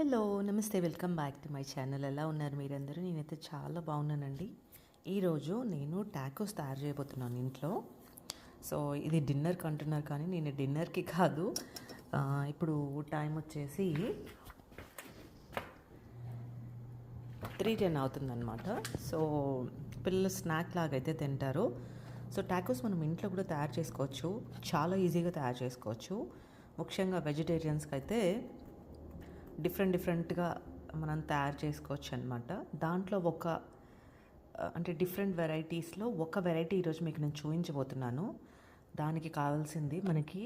Hello నమస్తే. Welcome back to my channel. ఎలా ఉన్నారు మీరందరూ? నేనైతే చాలా బాగున్నానండి. ఈరోజు నేను టాకోస్ తయారు చేయబోతున్నాను ఇంట్లో. సో ఇది డిన్నర్కి అంటున్నారు కానీ నేను డిన్నర్కి కాదు. ఇప్పుడు టైం వచ్చేసి త్రీ టెన్ అవుతుందన్నమాట. సో పిల్లలు స్నాక్ లాగా అయితే తింటారు. సో టాకోస్ మనం ఇంట్లో కూడా తయారు చేసుకోవచ్చు. చాలా ఈజీగా తయారు చేసుకోవచ్చు. ముఖ్యంగా వెజిటేరియన్స్కి అయితే డిఫరెంట్ డిఫరెంట్గా మనం తయారు చేసుకోవచ్చు అనమాట దాంట్లో ఒక అంటే డిఫరెంట్ వెరైటీస్లో ఒక వెరైటీ ఈరోజు మీకు నేను చూపించబోతున్నాను. దానికి కావాల్సింది మనకి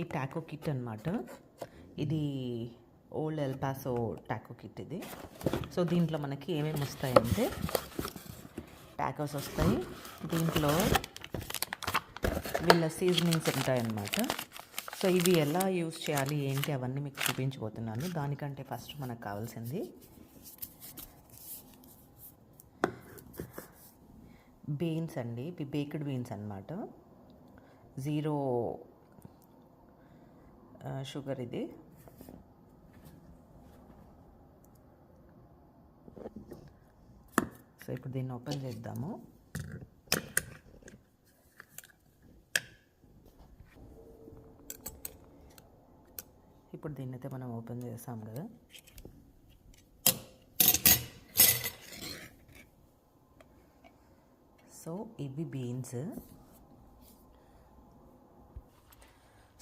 ఈ టాకో కిట్ అనమాట ఇది Old El Paso taco kit ఇది. సో దీంట్లో మనకి ఏమేమి వస్తాయంటే టాకోస్ వస్తాయి. దీంట్లో వీళ్ళ సీజనింగ్స్ ఉంటాయన్నమాట. సో ఇవి ఎలా యూస్ చేయాలి ఏంటి అవన్నీ మీకు చూపించబోతున్నాను. దానికంటే ఫస్ట్ మనకు కావాల్సింది బీన్స్ అండి. ఇవి బేక్డ్ బీన్స్ అనమాట జీరో షుగర్ ఇది. సో ఇప్పుడు దీన్ని ఓపెన్ చేద్దాము. ఇప్పుడు దీన్ని అయితే మనం ఓపెన్ చేసాం కదా. సో ఇవి బీన్స్.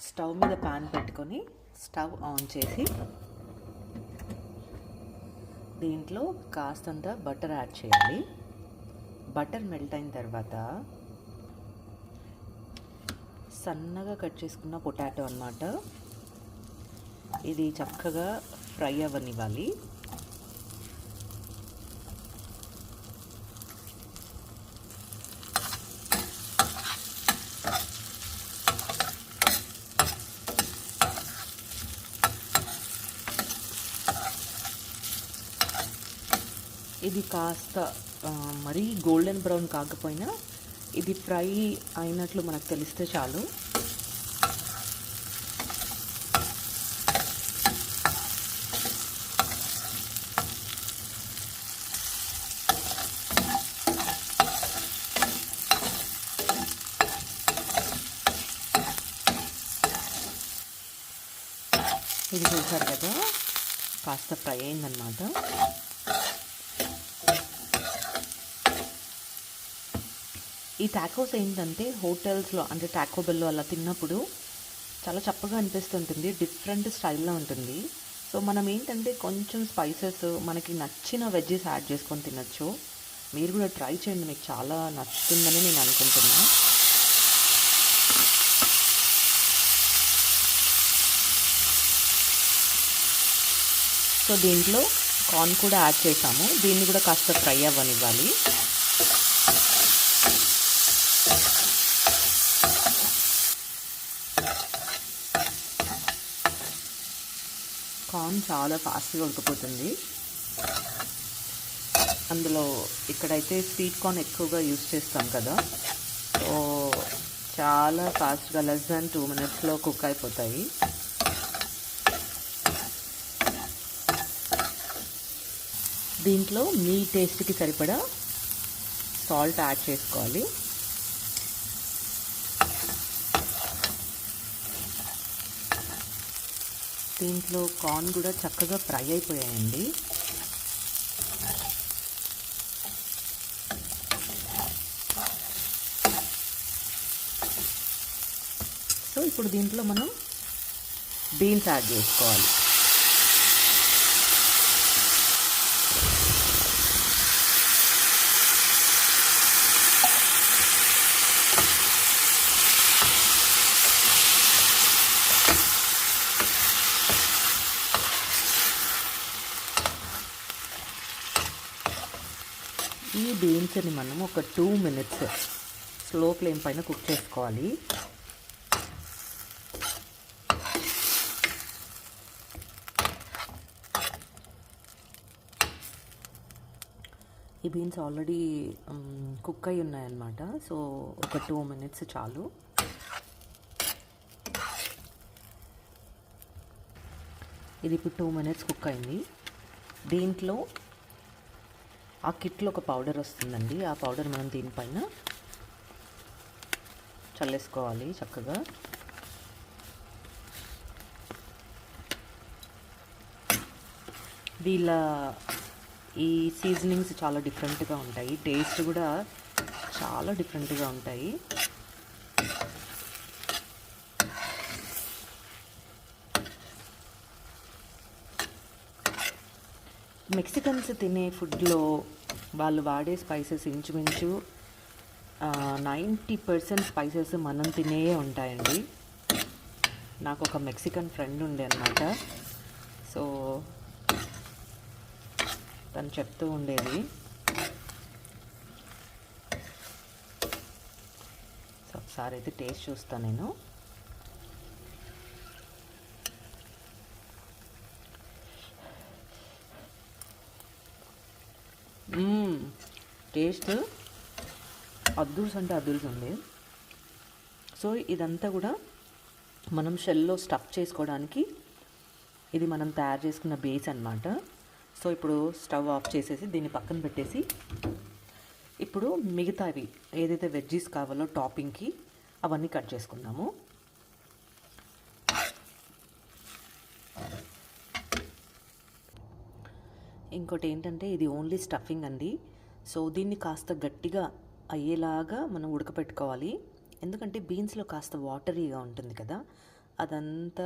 స్టవ్ మీద పాన్ పెట్టుకొని స్టవ్ ఆన్ చేసి దీంట్లో కాస్తంత బటర్ యాడ్ చేయాలి. బటర్ మెల్ట్ అయిన తర్వాత సన్నగా కట్ చేసుకున్న పొటాటో అనమాట ఇది చక్కగా ఫ్రై అవ్వనివ్వాలి. ఇది కాస్త మరీ గోల్డెన్ బ్రౌన్ కాకపోయినా ఇది ఫ్రై అయినట్లు మనకు తెలిస్తే చాలు ఇది చూసారు కదా కాస్త ఫ్రై అయిందనమాట ఈ టాకోస్ ఏంటంటే హోటల్స్లో అంటే టాకో బెల్లో అలా తిన్నప్పుడు చాలా చప్పగా అనిపిస్తుంటుంది డిఫరెంట్ స్టైల్లో ఉంటుంది. సో మనం ఏంటంటే కొంచెం స్పైసెస్ మనకి నచ్చిన వెజ్జెస్ యాడ్ చేసుకొని తినచ్చు. మీరు కూడా ట్రై చేయండి మీకు చాలా నచ్చుతుందని నేను అనుకుంటున్నాను సో దీంట్లో కార్న్ కూడా యాడ్ చేసాము దీన్ని కూడా కాస్త ఫ్రై అవ్వనివ్వాలి. కార్న్ చాలా ఫాస్ట్గా ఉడికిపోతుంది. అందులో ఇక్కడైతే స్వీట్ కార్న్ ఎక్కువగా యూస్ చేస్తాం కదా. సో చాలా ఫాస్ట్గా లెస్ దాన్ టూ మినిట్స్లో కుక్ అయిపోతాయి. దీంట్లో మీ టేస్ట్కి సరిపడా సాల్ట్ యాడ్ చేసుకోవాలి. దీంట్లో కార్న్ కూడా చక్కగా ఫ్రై అయిపోయాయండి. సో ఇప్పుడు దీంట్లో మనం బీన్స్ యాడ్ చేసుకోవాలి. బీన్స్ని మనం ఒక టూ మినిట్స్ స్లో ఫ్లేమ్ పైన కుక్ చేసుకోవాలి. ఈ బీన్స్ ఆల్రెడీ కుక్ అయి ఉన్నాయన్నమాట. సో ఒక టూ మినిట్స్ చాలు. ఇది ఇప్పుడు టూ మినిట్స్ కుక్ అయింది. దీంట్లో ఆ కిట్లో ఒక పౌడర్ వస్తుందండి. ఆ పౌడర్ మనం దీనిపైన చల్లేసుకోవాలి చక్కగా. వీళ్ళ ఈ సీజనింగ్స్ చాలా డిఫరెంట్గా ఉంటాయి. టేస్ట్ కూడా చాలా డిఫరెంట్గా ఉంటాయి. మెక్సికన్స్ తినే ఫుడ్లో వాళ్ళు వాడే స్పైసెస్ ఇంచుమించు నైంటీ పర్సెంట్ స్పైసెస్ మనం తినే ఉంటాయండి. నాకు ఒక మెక్సికన్ ఫ్రెండ్ ఉండే అనమాట సో తను చెప్తూ ఉండేది. సో ఒకసారి అయితే టేస్ట్ చూస్తాను నేను. టేస్ట్ అద్దుల్స్ అంటే అద్దుల్స్ ఉంది సో ఇదంతా కూడా మనం షెల్లో స్టఫ్ చేసుకోవడానికి ఇది మనం తయారు చేసుకున్న బేస్ అనమాట సో ఇప్పుడు స్టవ్ ఆఫ్ చేసేసి దీన్ని పక్కన పెట్టేసి ఇప్పుడు మిగతావి ఏదైతే వెజ్జీస్ కావాలో టాపింగ్కి అవన్నీ కట్ చేసుకుందాము. ఇంకోటి ఏంటంటే ఇది ఓన్లీ స్టఫింగ్ అండి. సో దీన్ని కాస్త గట్టిగా అయ్యేలాగా మనం ఉడకపెట్టుకోవాలి. ఎందుకంటే బీన్స్లో కాస్త వాటరీగా ఉంటుంది కదా అదంతా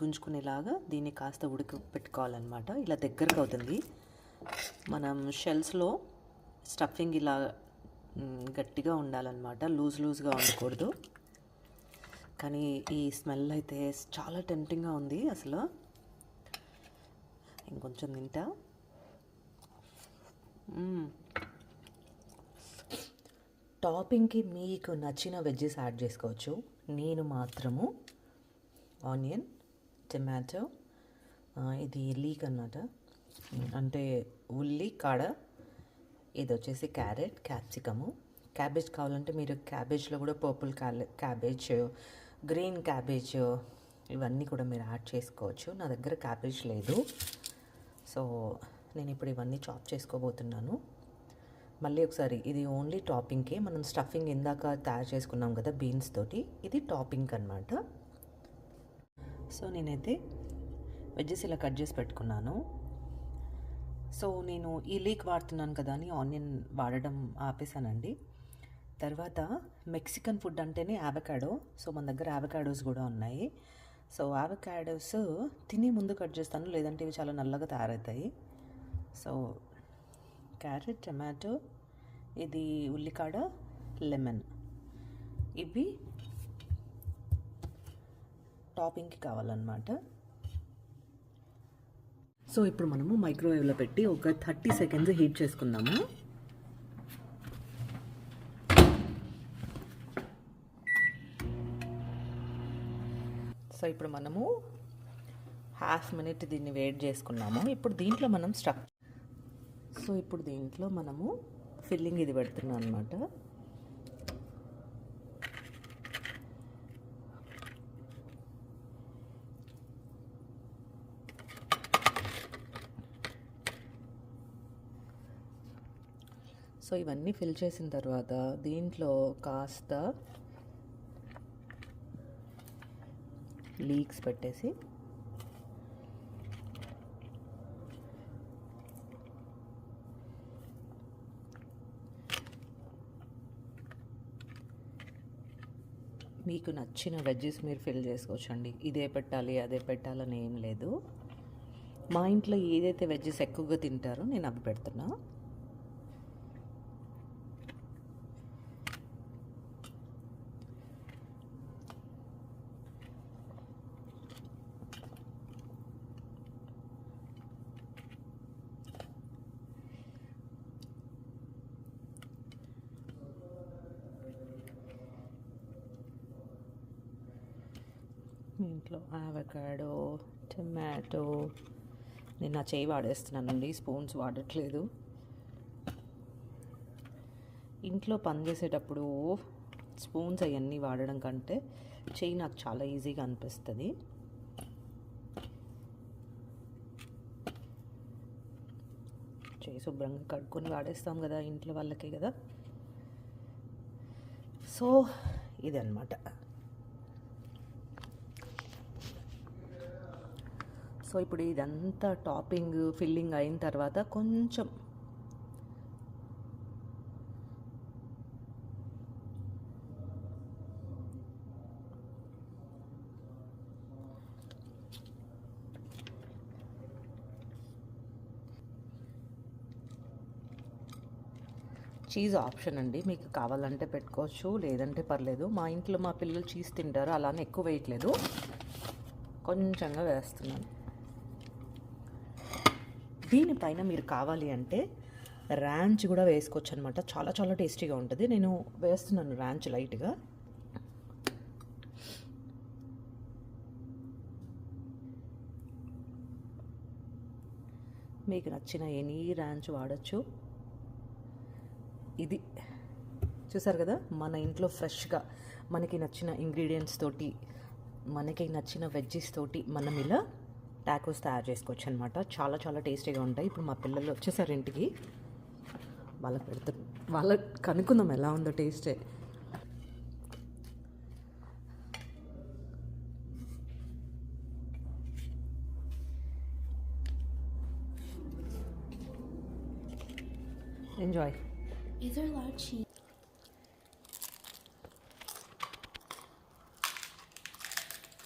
గుంజుకునేలాగా దీన్ని కాస్త ఉడక పెట్టుకోవాలన్నమాట ఇలా దగ్గరకు అవుతుంది. మనం షెల్స్లో స్టఫింగ్ ఇలా గట్టిగా ఉండాలన్నమాట. లూజ్ లూజ్గా ఉండకూడదు. కానీ ఈ స్మెల్ అయితే చాలా టెంప్టింగ్గా ఉంది అసలు. ఇంకొంచెం తింటా. టాపింగ్కి మీకు నచ్చిన వెజ్జెస్ యాడ్ చేసుకోవచ్చు. నేను మాత్రము ఆనియన్ టమాటో ఇది లీక్ అన్నమాట. అంటే ఉల్లి కాడ ఇది వచ్చేసి క్యారెట్ క్యాప్సికము. క్యాబేజ్ కావాలంటే మీరు క్యాబేజ్లో కూడా పర్పుల్ క్యాబేజ్ గ్రీన్ క్యాబేజ్ ఇవన్నీ కూడా మీరు యాడ్ చేసుకోవచ్చు. నా దగ్గర క్యాబేజ్ లేదు. సో నేను ఇప్పుడు ఇవన్నీ చాప్ చేసుకోబోతున్నాను. మళ్ళీ ఒకసారి ఇది ఓన్లీ టాపింగ్కే. మనం స్టఫింగ్ ఇందాక తయారు చేసుకున్నాం కదా బీన్స్ తోటి. ఇది టాపింగ్ అనమాట సో నేనైతే వెజ్జెస్ ఇలా కట్ చేసి పెట్టుకున్నాను. సో నేను ఈ లీక్ వాడుతున్నాను కదా అని ఆనియన్ వాడడం ఆపేసానండి. తర్వాత మెక్సికన్ ఫుడ్ అంటేనే యావకాడో సో మన దగ్గర యావకాడోస్ కూడా ఉన్నాయి. సో యావకాడోస్ తినే ముందు కట్ చేస్తాను. లేదంటే ఇవి చాలా నల్లగా తయారవుతాయి. సో క్యారెట్ టమాటో ఇది ఉల్లికాడ లెమన్. ఇవి టాపింగ్కి కావాలన్నమాట. సో ఇప్పుడు మనము మైక్రోవేవ్లో పెట్టి ఒక థర్టీ సెకండ్స్ హీట్ చేసుకుందాము. సో ఇప్పుడు మనము హాఫ్ మినిట్ దీన్ని వెయిట్ చేసుకున్నాము. ఇప్పుడు దీంట్లో మనం స్టఫ్ సో ఇప్పుడు దీంట్లో మనము ఫిల్లింగ్ ఇది పెడుతున్నాం అనమాట సో ఇవన్నీ ఫిల్ చేసిన తర్వాత దీంట్లో కాస్త లీక్స్ పెట్టేసి మీకు నచ్చిన వెజ్జెస్ మీరు ఫిల్ చేసుకోవచ్చండి. ఇదే పెట్టాలి అదే పెట్టాలని ఏం లేదు. మా ఇంట్లో ఏదైతే వెజ్జెస్ ఎక్కువగా తింటారో నేను అవి పెడుతున్నా. ఇంట్లో ఆవకాడో టొమాటో. నేను నా చేయి వాడేస్తున్నానండి స్పూన్స్ వాడట్లేదు. ఇంట్లో పని చేసేటప్పుడు స్పూన్స్ అవన్నీ వాడడం కంటే చేయి నాకు చాలా ఈజీగా అనిపిస్తుంది. చేయి శుభ్రంగా కడుక్కొని వాడేస్తాం కదా ఇంట్లో వాళ్ళకే కదా. సో ఇదన్నమాట. సో ఇప్పుడు ఇదంతా టాపింగ్ ఫిల్లింగ్ అయిన తర్వాత కొంచెం చీజ్ ఆప్షన్ అండి. మీకు కావాలంటే పెట్టుకోవచ్చు లేదంటే పర్లేదు. మా ఇంట్లో మా పిల్లలు చీజ్ తింటారు అలానే ఎక్కువ వేయట్లేదు. కొంచెంగా వేస్తున్నాను. దీనిపైన మీరు కావాలి అంటే ర్యాంచ్ కూడా వేసుకోవచ్చు అనమాట చాలా చాలా టేస్టీగా ఉంటుంది. నేను వేస్తున్నాను ర్యాంచ్ లైట్గా. మీకు నచ్చిన ఎనీ ర్యాంచ్ వాడచ్చు. ఇది చూసారు కదా? మన ఇంట్లో ఫ్రెష్గా మనకి నచ్చిన ఇంగ్రీడియంట్స్ తోటి మనకి నచ్చిన వెజ్జెస్ తోటి మనం ఇలా టాకోస్ తయారు చేసుకోవచ్చు అనమాట చాలా చాలా టేస్టీగా ఉంటాయి. ఇప్పుడు మా పిల్లలు వచ్చేసారు ఇంటికి. వాళ్ళకి పెడుతు వాళ్ళకి కనుక్కుందాం ఎలా ఉందో టేస్టే ఎంజాయ్ large cheese?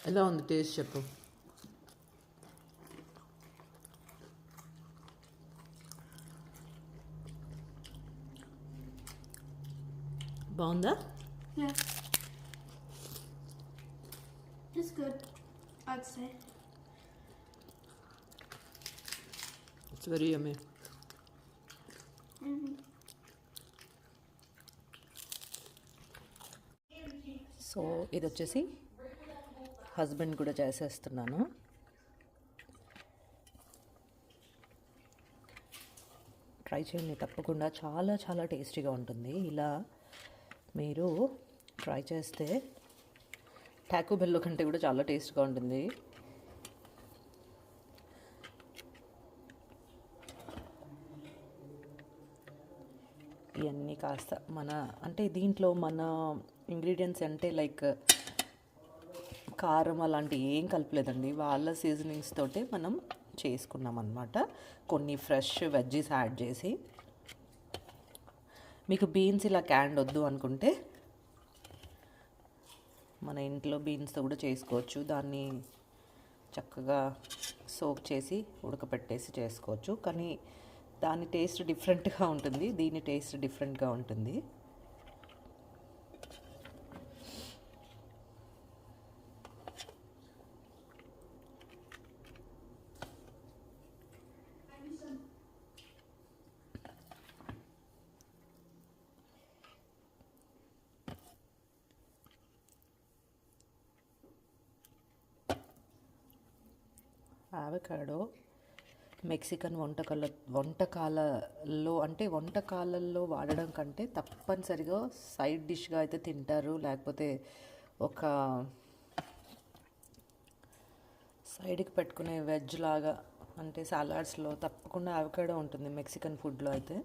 ఎలా ఉంది టేస్ట్ చెప్పు. బాగుందా? Yeah. It's good, I'd say. It's very yummy so ఇది వచ్చేసి హస్బెండ్ కూడా చేసేస్తున్నాను. ట్రై చేయండి తప్పకుండా. చాలా చాలా టేస్టీగా ఉంటుంది. ఇలా మీరు ట్రై చేస్తే టాకో బెల్లో కంటే కూడా చాలా టేస్ట్గా ఉంటుంది. ఇవన్నీ కాస్త మన అంటే దీంట్లో మన ఇంగ్రీడియంట్స్ అంటే లైక్ కారం అలాంటి ఏం కలపలేదండి. వాళ్ళ సీజనింగ్స్ తోటే మనం చేసుకున్నాం అనమాట కొన్ని ఫ్రెష్ వెజ్జీస్ యాడ్ చేసి మీకు బీన్స్ ఇలా క్యాండ్ వద్దు అనుకుంటే మన ఇంట్లో బీన్స్తో కూడా చేసుకోవచ్చు. దాన్ని చక్కగా సోప్ చేసి ఉడకపెట్టేసి చేసుకోవచ్చు. కానీ దాని టేస్ట్ డిఫరెంట్గా ఉంటుంది. దీని టేస్ట్ డిఫరెంట్గా ఉంటుంది. ఆవకాడో మెక్సికన్ వంటకాల వంటకాలలో అంటే వంటకాలలో వాడడం కంటే తప్పనిసరిగా సైడ్ డిష్గా అయితే తింటారు. లేకపోతే ఒక సైడ్కి పెట్టుకునే వెజ్ లాగా అంటే సాలాడ్స్లో తప్పకుండా అవకాడో ఉంటుంది మెక్సికన్ ఫుడ్లో అయితే.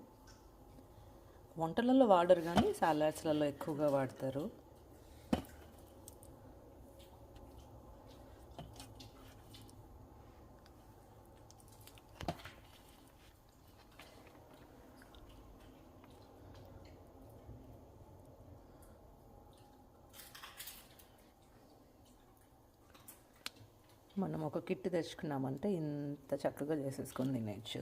వంటలలో వాడరు కానీ సాలాడ్స్లలో ఎక్కువగా వాడతారు. మనం ఒక కిట్ తెచ్చుకున్నామంటే ఇంత చక్కగా చేసేసుకొని తినేయచ్చు.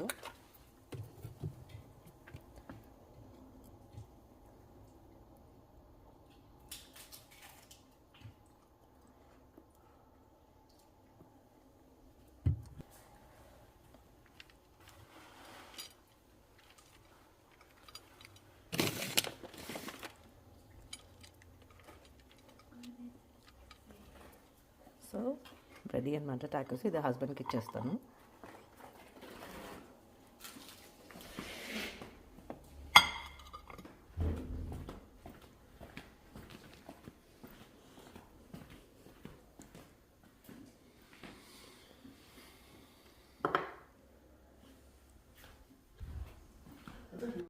సో రెడీ అనమాట టాకోస్ ఇది హస్బెండ్కి ఇచ్చేస్తాను.